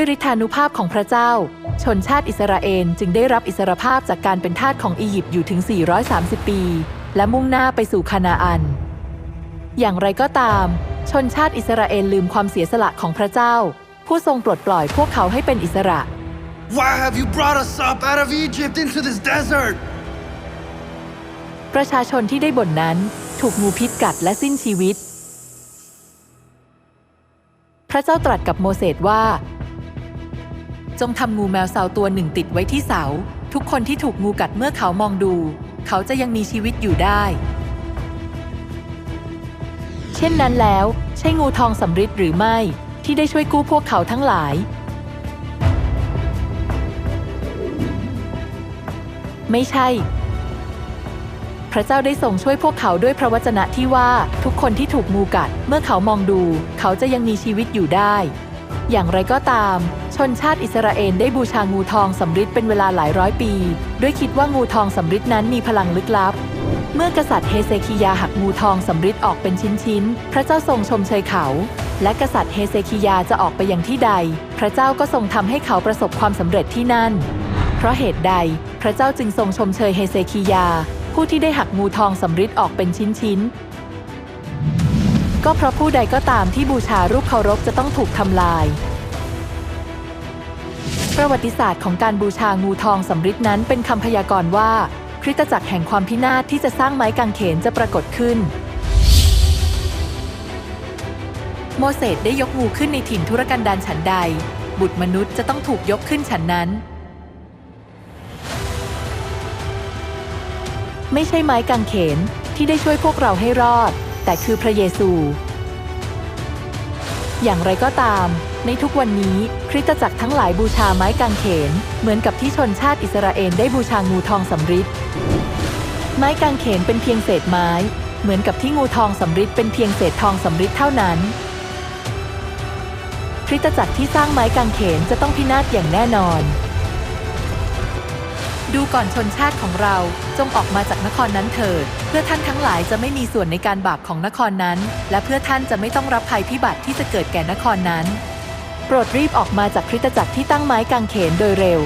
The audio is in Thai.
ฤทธานุภาพของพระเจ้า ชนชาติอิสราเอลจึงได้รับอิสรภาพจากการเป็นทาสของอียิปต์อยู่ถึง 430 ปี และมุ่งหน้าไปสู่คานาอัน อย่างไรก็ตาม ชนชาติอิสราเอลลืมความเสียสละของพระเจ้า ผู้ทรงปลดปล่อยพวกเขาให้เป็นอิสระ Why have you brought us up out of Egypt into this desert? ประชาชนที่ได้บ่นนั้นถูกงูพิษกัดและสิ้นชีวิต พระเจ้าตรัสกับโมเสสว่า จงทำงูแมวเสาตัวหนึ่งติดไว้ที่เสา ทุกคนที่ถูกงูกัดเมื่อเขามองดู เขาจะยังมีชีวิตอยู่ได้ เช่นนั้นแล้ว ใช่งูทองสำริดหรือไม่ ที่ได้ช่วยกู้พวกเขาทั้งหลาย ไม่ใช่ พระเจ้าได้ทรงช่วยพวกเขาด้วยพระวจนะที่ว่าทุกคนที่ถูกงูกัด เมื่อเขามองดู เขาจะยังมีชีวิตอยู่ได้ อย่างไรก็ตาม ชนชาติอิสราเอลได้บูชางูทองสำริดเป็นเวลาหลายร้อยปี ด้วยคิดว่างูทองสำริดนั้นมีพลังลึกลับ เมื่อกษัตริย์เฮเซคิยาหักงูทองสำริดออกเป็นชิ้นๆ พระเจ้าทรงชมเชยเขา และกษัตริย์เฮเซคิยาจะออกไปยังที่ใด พระเจ้าก็ทรงทำให้เขาประสบความสำเร็จที่นั่น เพราะเหตุใด พระเจ้าจึงทรงชมเชยเฮเซคิยา ผู้ที่ได้หักงูทองสำริดออกเป็นชิ้นๆ ก็เพราะผู้ใดก็ตามที่บูชารูปเคารพจะต้องถูกทำลาย ประวัติศาสตร์ของการบูชางูทองสำริดนั้นเป็นคำพยากรณ์ว่า คริสตจักรแห่งความพินาศที่จะสร้างไม้กางเขนจะปรากฏขึ้น โมเสสได้ยกงูขึ้นในถิ่นทุรกันดารฉันใด บุตรมนุษย์จะต้องถูกยกขึ้นฉันนั้นไม่ใช่ไม้กางเขนที่ได้ช่วยพวกเราให้รอด แต่คือพระเยซู อย่างไรก็ตาม ในทุกวันนี้คริสตจักรทั้งหลายบูชาไม้กางเขน เหมือนกับที่ชนชาติอิสราเอลได้บูชางูทองสำริดไม้กางเขนเป็นเพียงเศษไม้ เหมือนกับที่งูทองสำริดเป็นเพียงเศษทองสำริดเท่านั้นคริสตจักรที่สร้างไม้กางเขนจะต้องพินาศอย่างแน่นอน ดูก่อนชนชาติของเราจงออกมาจากนครนั้นเถิด เพื่อท่านทั้งหลายจะไม่มีส่วนในการบาปของนครนั้น และเพื่อท่านจะไม่ต้องรับภัยพิบัติที่จะเกิดแก่นครนั้น โปรดรีบออกมาจากคริสตจักรที่ตั้งไม้กางเขนโดยเร็ว